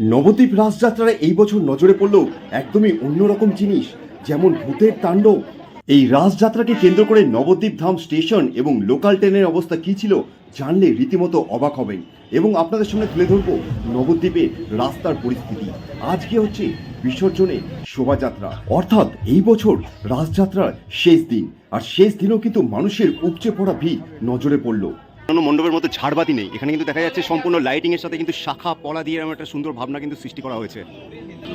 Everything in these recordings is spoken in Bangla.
নবদ্বীপ রাসযাত্রায় এই বছর নজরে পড়ল একদমই অন্যরকম জিনিস, যেমন ভূতের তাণ্ডব। এই রাসযাত্রাকে কেন্দ্র করে নবদ্বীপ ধাম স্টেশন এবং লোকাল ট্রেনের অবস্থা কী ছিল জানলে রীতিমতো অবাক হবেন। এবং আপনাদের সামনে তুলে ধরবো নবদ্বীপের রাস্তার পরিস্থিতি। আজকে হচ্ছে বিসর্জনে শোভাযাত্রা। অর্থাৎ এই বছর রাসযাত্রার শেষ দিন। আর শেষ দিনেও কিন্তু মানুষের উপচে পড়া ভিড় নজরে পড়ল। কোনো মণ্ডপের মতো ঝাড়বাতি নেই। এখানে কিন্তু দেখা যাচ্ছে সম্পূর্ণ লাইটিং এর সাথে কিন্তু শাখা, পলা দিয়ে এরকম একটা সুন্দর ভাবনা কিন্তু সৃষ্টি করা হয়েছে।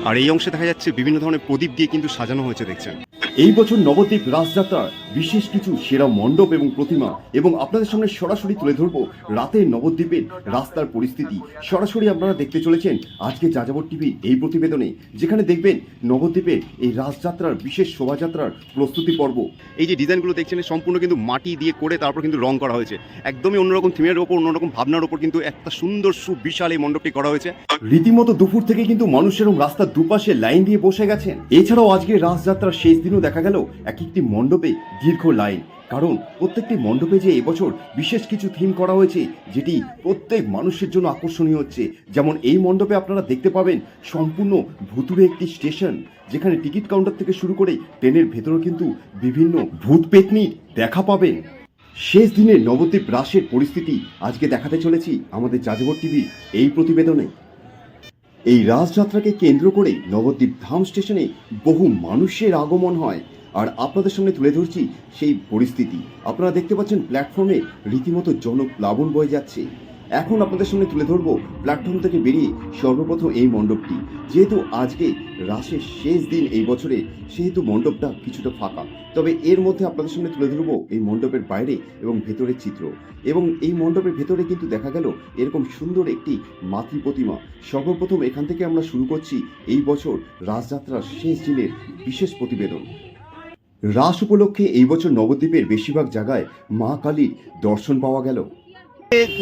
আর এই অংশে দেখা যাচ্ছে বিভিন্ন ধরনের প্রদীপ দিয়ে কিন্তু সাজানো হয়েছে, দেখছেন। এই বছর নবদ্বীপ রাসযাত্রার বিশেষ কিছু সেরা মণ্ডপ এবং প্রতিমা এবং আপনাদের সামনে সরাসরি তুলে ধরবো রাতের নবদ্বীপের রাস্তার পরিস্থিতি। সরাসরি আপনারা দেখতে চলেছেন আজকে যাযাবর টিভির এই প্রতিবেদনে যেখানে দেখবেন নবদ্বীপের এই রাসযাত্রার বিশেষ শোভাযাত্রার প্রস্তুতি পর্ব। এই যে ডিজাইনগুলো দেখছেন সম্পূর্ণ কিন্তু মাটি দিয়ে করে তারপর কিন্তু রং করা হয়েছে। একদমই অন্যরকম থিমের ওপর অন্যরকম ভাবনার ওপর কিন্তু একটা সুন্দর সুবিশাল এই মণ্ডপটি করা হয়েছে। রীতিমতো দুপুর থেকে কিন্তু মানুষ মানুষের রাস্তার দুপাশে লাইন দিয়ে বসে গেছেন। এছাড়াও আজকে রাসযাত্রার শেষ দিনও দেখা গেল। এক একটি মণ্ডপে দীর্ঘ লাইন। কারণ প্রত্যেকটি মণ্ডপে যে এবছর বিশেষ কিছু থিম করা হয়েছে, যেটি প্রত্যেক মানুষের জন্য আকর্ষণীয় হচ্ছে। যেমন এই মণ্ডপে আপনারা দেখতে পাবেন সম্পূর্ণ ভুতুরে একটি স্টেশন, যেখানে টিকিট কাউন্টার থেকে শুরু করে ট্রেনের ভেতরে কিন্তু বিভিন্ন ভূত পেতনির দেখা পাবেন। শেষ দিনের নবদ্বীপ রাসের পরিস্থিতি আজকে দেখাতে চলেছি আমাদের যাযাবর টিভি এই প্রতিবেদনে। এই রাসযাত্রাকে কেন্দ্র করে নবদ্বীপ ধাম স্টেশনে বহু মানুষের আগমন হয়। আর আপনাদের সামনে তুলে ধরছি সেই পরিস্থিতি। আপনারা দেখতে পাচ্ছেন প্ল্যাটফর্মে রীতিমতো জনপ্লাবন বয়ে যাচ্ছে। এখন আপনাদের সামনে তুলে ধরবো প্ল্যাটফর্ম থেকে বেরিয়ে সর্বপ্রথম এই মণ্ডপটি। যেহেতু আজকে রাসের শেষ দিন এই বছরে, সেহেতু মণ্ডপটা কিছুটা ফাঁকা। তবে এর মধ্যে আপনাদের সামনে তুলে ধরবো এই মণ্ডপের বাইরে এবং ভেতরের চিত্র। এবং এই মণ্ডপের ভেতরে কিন্তু দেখা গেল এরকম সুন্দর একটি মাতৃ প্রতিমা। সর্বপ্রথম এখান থেকে আমরা শুরু করছি এই বছর রাসযাত্রার শেষ দিনের বিশেষ প্রতিবেদন। রাস উপলক্ষে এই বছর নবদ্বীপের বেশিরভাগ জায়গায় মা কালীর দর্শন পাওয়া গেল।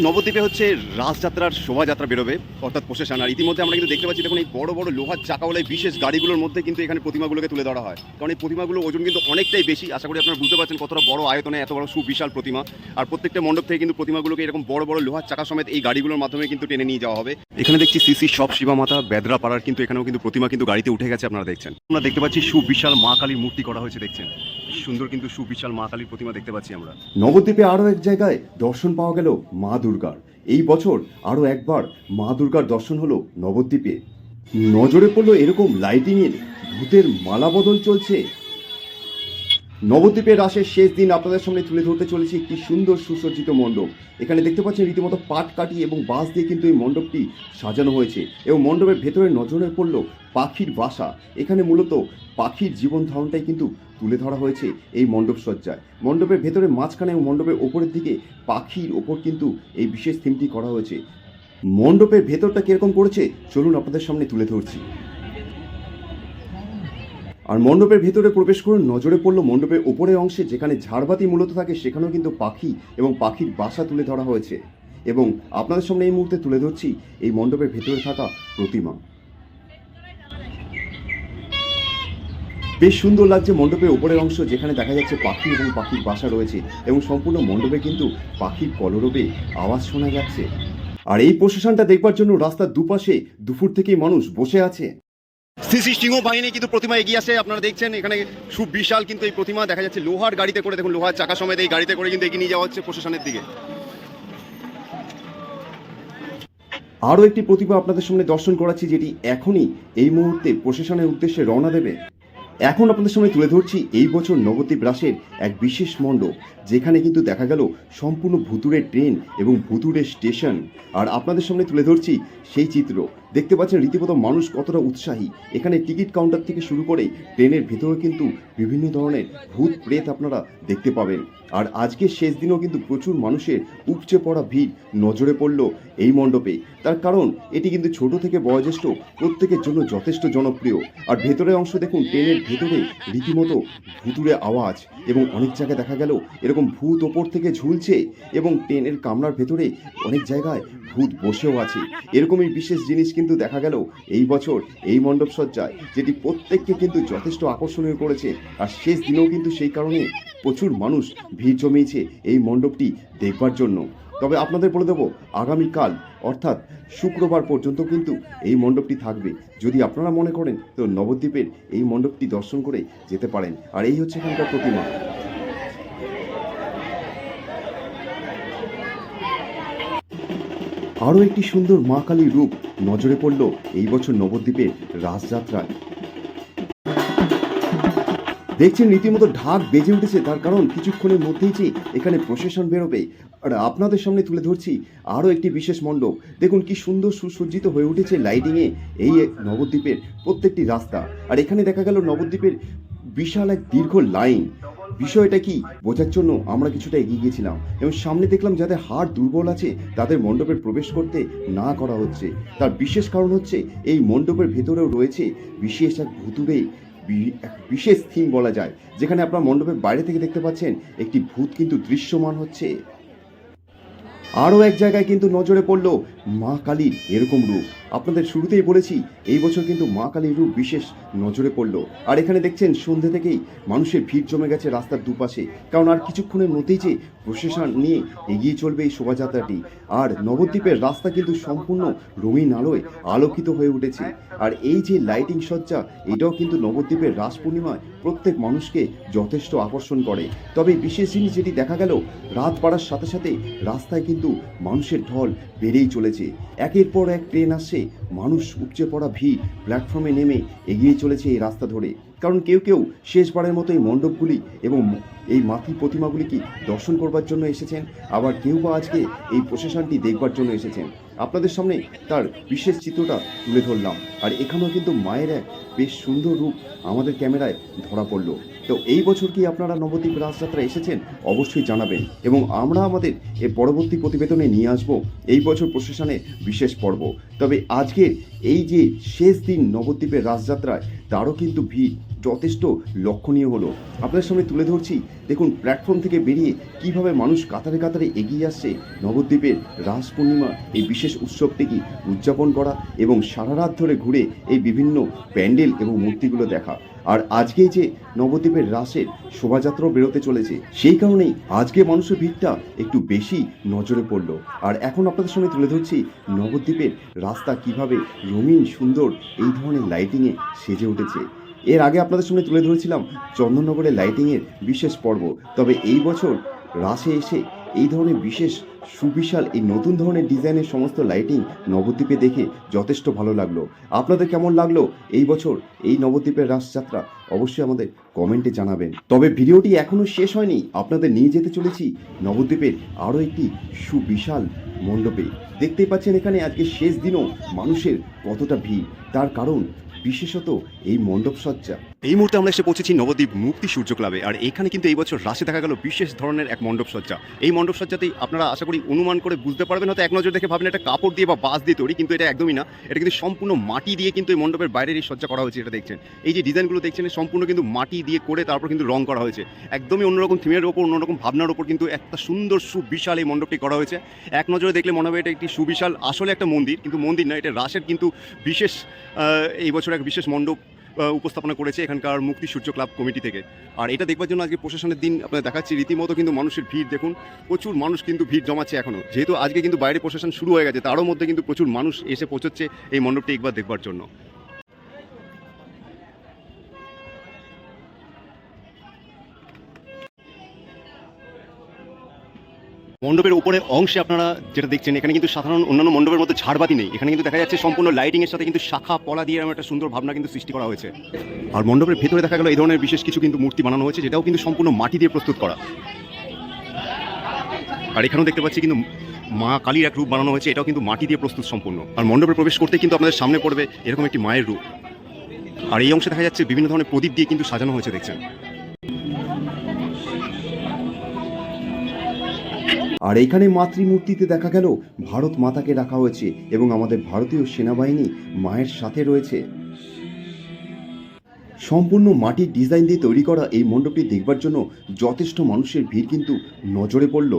নবদ্বীপে হচ্ছে রাসযাত্রার শোভাযাত্রা বেরোবে, অর্থাৎ প্রসেশন আর ইতিমধ্যে আমরা কিন্তু দেখতে পাচ্ছি, দেখুন এই বড় বড় লোহার চাকাওয়ালা এই বিশেষ গাড়িগুলোর মধ্যে কিন্তু এখানে প্রতিমাগুলোকে তুলে ধরা হয়। কারণ এই প্রতিমাগুলো ওজন কিন্তু অনেকটাই বেশি। আশা করি আপনারা বুঝতে পারছেন কতটা বড় আয়তনে, এত বড় সুবিশাল প্রতিমা। আর প্রত্যেকটা মণ্ডপ থেকে কিন্তু প্রতিমাগুলোকে এরকম বড় বড় লোহার চাকা সমেত এই গাড়িগুলোর মাধ্যমে কিন্তু টেনে নিয়ে যাওয়া হবে। এখানে দেখছি সিসি সব শিবা মাতা বেদরা পাড়ার কিন্তু এখানেও কিন্তু প্রতিমা কিন্তু গাড়িতে উঠে গেছে, আপনারা দেখছেন। আমরা দেখতে পাচ্ছি সুবিশাল মা কালীর মূর্তি করা হয়েছে, দেখছেন। সুন্দর কিন্তু সুবিশাল মা কালীর প্রতিমা দেখতে পাচ্ছি আমরা। নবদ্বীপে আরও এক জায়গায় দর্শন পাওয়া গেল মা দুর্গার। এই বছর আরও একবার মা দুর্গার দর্শন হলো নবদ্বীপে। নজরে পড়ল এরকম লাইটিংয়ের ভূতের মালা বদল চলছে। নবদ্বীপের রাসের শেষ দিন আপনাদের সামনে তুলে ধরতে চলেছে একটি সুন্দর সুসজ্জিত মণ্ডপ। এখানে দেখতে পাচ্ছেন রীতিমতো পাট কাটি এবং বাঁশ দিয়ে কিন্তু এই মণ্ডপটি সাজানো হয়েছে এবং মণ্ডপের ভেতরে নজরে পড়ল পাখির বাসা। এখানে মূলত পাখির জীবন ধারণটাই কিন্তু তুলে ধরা হয়েছে এই মণ্ডপ সজ্জায়। মণ্ডপের ভেতরে মাঝখানে এবং মণ্ডপের ওপরের দিকে পাখির ওপর কিন্তু এই বিশেষ থিমটি করা হয়েছে। মণ্ডপের ভেতরটা কীরকম করেছে? চলুন আপনাদের সামনে তুলে ধরছি। আর মণ্ডপের ভেতরে প্রবেশ করে নজরে পড়ল মণ্ডপের ওপরের অংশে যেখানে ঝাড়বাতি মূলত থাকে, সেখানেও কিন্তু পাখি এবং পাখির বাসা তুলে ধরা হয়েছে। এবং আপনাদের সামনে এই মুহূর্তে তুলে ধরছি এই মণ্ডপের ভেতরে থাকা প্রতিমা। বেশ সুন্দর লাগছে মণ্ডপের ওপরের অংশ যেখানে দেখা যাচ্ছে পাখি এবং পাখির বাসা রয়েছে এবং সম্পূর্ণ মণ্ডপে কিন্তু পাখির কলরবে আওয়াজ শোনা যাচ্ছে। আর এই প্রশাসনটা দেখবার জন্য রাস্তার দুপাশে দুপুর থেকেই মানুষ বসে আছে। সিংহ বাহিনী কিন্তু প্রতিমা এগিয়ে আসে। আপনারা দেখছেন, এখানে সুবিশাল কিন্তু এই প্রতিমা। দেখা যাচ্ছে লোহার গাড়িতে করে, দেখুন, লোহার চাকা সমেত এই গাড়িতে করে কিন্তু এগিয়ে নিয়ে যাওয়া হচ্ছে প্রশাসনের দিকে। আরও একটি প্রতিভা আপনাদের সামনে দর্শন করাচ্ছি, যেটি এখনই এই মুহূর্তে প্রশাসনের উদ্দেশ্যে রওনা দেবে। এখন আপনাদের সামনে তুলে ধরছি, এই বছর নবদ্বীপ রাসের এক বিশেষ মণ্ডপ, যেখানে কিন্তু দেখা গেল সম্পূর্ণ ভুতুরের ট্রেন এবং ভুতুরের স্টেশন। আর আপনাদের সামনে তুলে ধরছি সেই চিত্র। দেখতে পাচ্ছেন রীতিমতো মানুষ কতটা উৎসাহী। এখানে টিকিট কাউন্টার থেকে শুরু করে ট্রেনের ভেতরে কিন্তু বিভিন্ন ধরনের ভূত প্রেত আপনারা দেখতে পাবেন। আর আজকের শেষ দিনেও কিন্তু প্রচুর মানুষের উপচে পড়া ভিড় নজরে পড়ল এই মণ্ডপে। তার কারণ, এটি কিন্তু ছোট থেকে বয়োজ্যেষ্ঠ প্রত্যেকের জন্য যথেষ্ট জনপ্রিয়। আর ভেতরের অংশ দেখুন, ট্রেনের ভেতরে রীতিমতো ভুতুরে আওয়াজ এবং অনেক জায়গায় দেখা গেল এরকম ভূত ওপর থেকে ঝুলছে এবং ট্রেনের কামরার ভেতরে অনেক জায়গায় ভূত বসেও আছে। এরকমই বিশেষ জিনিস কিন্তু দেখা গেল এই বছর এই মণ্ডপ সজ্জায়, যেটি প্রত্যেককে কিন্তু যথেষ্ট আকর্ষণীয় করেছে। আর শেষ দিনেও কিন্তু সেই কারণে প্রচুর মানুষ ভিড় জমিয়েছে এই মণ্ডপটি দেখবার জন্য। তবে আপনাদের বলে দেবো, আগামীকাল অর্থাৎ শুক্রবার পর্যন্ত কিন্তু এই মণ্ডপটি থাকবে। যদি আপনারা মনে করেন তো নবদ্বীপের এই মণ্ডপটি দর্শন করে যেতে পারেন। আর এই হচ্ছে এখানকার প্রতিমা। আরও একটি সুন্দর মা কালীর রূপ নজরে পড়ল এই বছর নবদ্বীপের রাসযাত্রায় দেখছেন, রীতিমতো ঢাক বেজে উঠেছে, তার কারণ কিছুক্ষণের মধ্যেই যে এখানে প্রসেশন বেরোবে। আর আপনাদের সামনে তুলে ধরছি আরও একটি বিশেষ মণ্ডপ। দেখুন, কি সুন্দর সুসজ্জিত হয়ে উঠেছে লাইটিংয়ে এই নবদ্বীপের প্রত্যেকটি রাস্তা। আর এখানে দেখা গেল নবদ্বীপের বিশাল এক দীর্ঘ লাইন বিষয়টা কি? বোঝার জন্য আমরা কিছুটা এগিয়ে গিয়েছিলাম এবং সামনে দেখলাম যাদের হাড় দুর্বল আছে, তাদের মণ্ডপের প্রবেশ করতে না করা হচ্ছে। তার বিশেষ কারণ হচ্ছে, এই মণ্ডপের ভেতরেও রয়েছে বিশেষ এক ভূতুবে বিশেষ থিম বলা যায়, যেখানে আপনার মণ্ডপের বাইরে থেকে দেখতে পাচ্ছেন, একটি ভূত কিন্তু দৃশ্যমান হচ্ছে। আরও এক জায়গায় কিন্তু নজরে পড়ল মা কালীর এরকম রূপ। আপনাদের শুরুতেই বলেছি, এই বছর কিন্তু মা কালীর রূপ বিশেষ নজরে পড়ল। আর এখানে দেখছেন সন্ধ্যে থেকেই মানুষের ভিড় জমে গেছে রাস্তার দুপাশে। কারণ আর কিছুক্ষণের মধ্যেই যে প্রশাসন নিয়ে এগিয়ে চলবে এই শোভাযাত্রাটি। আর নবদ্বীপের রাস্তা কিন্তু সম্পূর্ণ রঙিন আলোয় আলোকিত হয়ে উঠেছে। আর এই যে লাইটিং সজ্জা, এটাও কিন্তু নবদ্বীপের রাস পূর্ণিমায় প্রত্যেক মানুষকে যথেষ্ট আকর্ষণ করে। তবে বিশেষ জিনিস যেটি দেখা গেল, রাত বাড়ার সাথে সাথে রাস্তায় কিন্তু মানুষের ঢল বেড়েই চলেছে। একের পর এক ট্রেন আসছে, মানুষ উপচে পড়া ভিড় প্ল্যাটফর্মে নেমে এগিয়ে চলেছে এই রাস্তা ধরে। কারণ কেউ কেউ শেষবারের মতো এই মণ্ডপগুলি এবং এই মাতৃ প্রতিমাগুলিকে দর্শন করবার জন্য এসেছেন। আবার কেউ বা আজকে এই প্রশাসনটি দেখবার জন্য এসেছেন। আপনাদের সামনে তার বিশেষ চিত্রটা তুলে ধরলাম। আর এখানেও কিন্তু মায়ের এক বেশ সুন্দর রূপ আমাদের ক্যামেরায় ধরা পড়ল। তো এই বছর কি আপনারা নবদ্বীপ রাজযাত্রা এসেছেন? অবশ্যই জানাবেন। এবং আমরা আমাদের এর পরবর্তী প্রতিবেদনে নিয়ে আসব এই বছর প্রশাসনে বিশেষ পর্ব। তবে আজকের এই যে শেষ দিন নবদ্বীপের রাজযাত্রায়, তারও কিন্তু ভিড়। যথেষ্ট লক্ষণীয় হলো। আপনাদের সামনে তুলে ধরছি। দেখুন প্ল্যাটফর্ম থেকে বেরিয়ে কীভাবে মানুষ কাতারে কাতারে এগিয়ে আসছে নবদ্বীপের রাস পূর্ণিমা, এই বিশেষ উৎসবটিকে উদযাপন করা এবং সারা রাত ধরে ঘুরে এই বিভিন্ন প্যান্ডেল এবং মূর্তিগুলো দেখা। আর আজকেই যে নবদ্বীপের রাসের শোভাযাত্রাও বেরোতে চলেছে, সেই কারণেই আজকে মানুষের ভিড়টা একটু বেশি নজরে পড়ল। আর এখন আপনাদের সামনে তুলে ধরছি নবদ্বীপের রাস্তা কীভাবে রঙিন, সুন্দর এই ধরনের লাইটিংয়ে সেজে উঠেছে। এর আগে আপনাদের সামনে তুলে ধরেছিলাম চন্দননগরের লাইটিংয়ের বিশেষ পর্ব। তবে এই বছর রাসে এসে এই ধরনের বিশেষ, সুবিশাল, এই নতুন ধরনের ডিজাইনের সমস্ত লাইটিং নবদ্বীপে দেখে যথেষ্ট ভালো লাগল। আপনাদের কেমন লাগল এই বছর এই নবদ্বীপের রাসযাত্রা? অবশ্যই আমাদের কমেন্টে জানাবেন। তবে ভিডিওটি এখনও শেষ হয়নি, আপনাদের নিয়ে যেতে চলেছি নবদ্বীপের আরও একটি সুবিশাল মণ্ডপে। দেখতেই পাচ্ছেন এখানে আজকে শেষ দিনও মানুষের কতটা ভিড়। তার কারণ বিশেষত এই মণ্ডপ সজ্জা এই মুহূর্তে আমরা এসে পৌঁছেছি নবদ্বীপ মুক্তি সূর্য ক্লাবে। আর এখানে কিন্তু এই বছর রাশে দেখা গেল বিশেষ ধরনের এক মণ্ডপ সজ্জা এই মণ্ডপ সজ্জাতেই আপনারা আশা করি অনুমান করে বুঝতে পারবেন, হয়তো এক নজর দেখে ভাবেন এটা কাপড় দিয়ে বা বাঁশ দিয়ে তৈরি, কিন্তু এটা একদমই না। এটা কিন্তু সম্পূর্ণ মাটি দিয়ে কিন্তু এই মণ্ডপের বাইরের এই সজ্জা করা হয়েছে, এটা দেখছেন। এই যে ডিজাইনগুলো দেখছেন, সম্পূর্ণ কিন্তু মাটি দিয়ে করে তারপর কিন্তু রং করা হয়েছে। একদমই অন্যরকম থিমের ওপর, অন্যরকম ভাবনার ওপর কিন্তু একটা সুন্দর সুবিশাল এই মণ্ডপটি করা হয়েছে। এক নজরে দেখলে মনে হবে এটা একটি সুবিশাল, আসলে একটা মন্দির, কিন্তু মন্দির না, এটা রাসের কিন্তু বিশেষ এই বছর এক বিশেষ মণ্ডপ উপস্থাপনা করেছে এখানকার মুক্তি সূর্য ক্লাব কমিটি থেকে। আর এটা দেখবার জন্য আজকে প্রশাসনের দিন আপনার দেখাচ্ছি, রীতিমতো কিন্তু মানুষের ভিড়, দেখুন, প্রচুর মানুষ কিন্তু ভিড় জমাচ্ছে এখনও যেহেতু আজকে কিন্তু বাইরে প্রশাসন শুরু হয়ে গেছে, তারও মধ্যে কিন্তু প্রচুর মানুষ এসে পৌঁছচ্ছে এই মণ্ডপটি একবার দেখবার জন্য। মণ্ডপের উপরে অংশে আপনারা যেটা দেখছেন, এখানে কিন্তু সাধারণ অন্যান্য মণ্ডপের মধ্যে ঝাড়বাতি নেই। এখানে কিন্তু দেখা যাচ্ছে সম্পূর্ণ লাইটিংয়ের সাথে কিন্তু শাখা, পলা দিয়ে একটা সুন্দর ভাবনা কিন্তু সৃষ্টি করা হয়েছে। আর মণ্ডপের ভেতরে দেখা গেল এই ধরনের বিশেষ কিছু কিন্তু মূর্তি বানানো হয়েছে, যেটাও কিন্তু সম্পূর্ণ মাটি দিয়ে প্রস্তুত করা। আর এখানেও দেখতে পাচ্ছি কিন্তু মা কালীর এক রূপ বানানো হয়েছে, এটাও কিন্তু মাটি দিয়ে প্রস্তুত সম্পূর্ণ। আর মণ্ডপে প্রবেশ করতে কিন্তু আপনাদের সামনে পড়বে এরকম একটি মায়ের রূপ। আর এই অংশে দেখা যাচ্ছে বিভিন্ন ধরনের প্রদীপ দিয়ে কিন্তু সাজানো হয়েছে, দেখছেন। আর এখানে মাতৃমূর্তিতে দেখা গেল ভারত মাতাকে রাখা হয়েছে এবং আমাদের ভারতীয় সেনাবাহিনী মায়ের সাথে রয়েছে। সম্পূর্ণ মাটির ডিজাইন দিয়ে তৈরি করা এই মণ্ডপটি দেখবার জন্য যথেষ্ট মানুষের ভিড় কিন্তু নজরে পড়ল।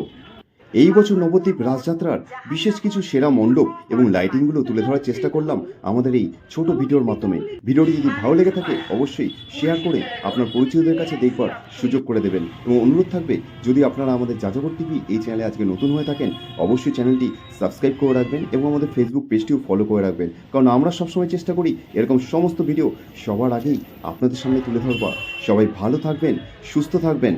এই বছর নবদ্বীপ রাসযাত্রার বিশেষ কিছু সেরা মণ্ডপ এবং লাইটিংগুলো তুলে ধরার চেষ্টা করলাম আমাদের এই ছোট ভিডিওর মাধ্যমে। ভিডিওটি যদি ভালো লেগে থাকে, অবশ্যই শেয়ার করে আপনার পরিচিতদের কাছে দেখবার সুযোগ করে দেবেন। এবং অনুরোধ থাকবে, যদি আপনারা আমাদের যাযাবর টিভি এই চ্যানেলে আজকে নতুন হয়ে থাকেন, অবশ্যই চ্যানেলটি সাবস্ক্রাইব করে রাখবেন এবং আমাদের ফেসবুক পেজটিও ফলো করে রাখবেন। কারণ আমরা সবসময় চেষ্টা করি এরকম সমস্ত ভিডিও সবার আগেই আপনাদের সামনে তুলে ধরবার। সবাই ভালো থাকবেন, সুস্থ থাকবেন।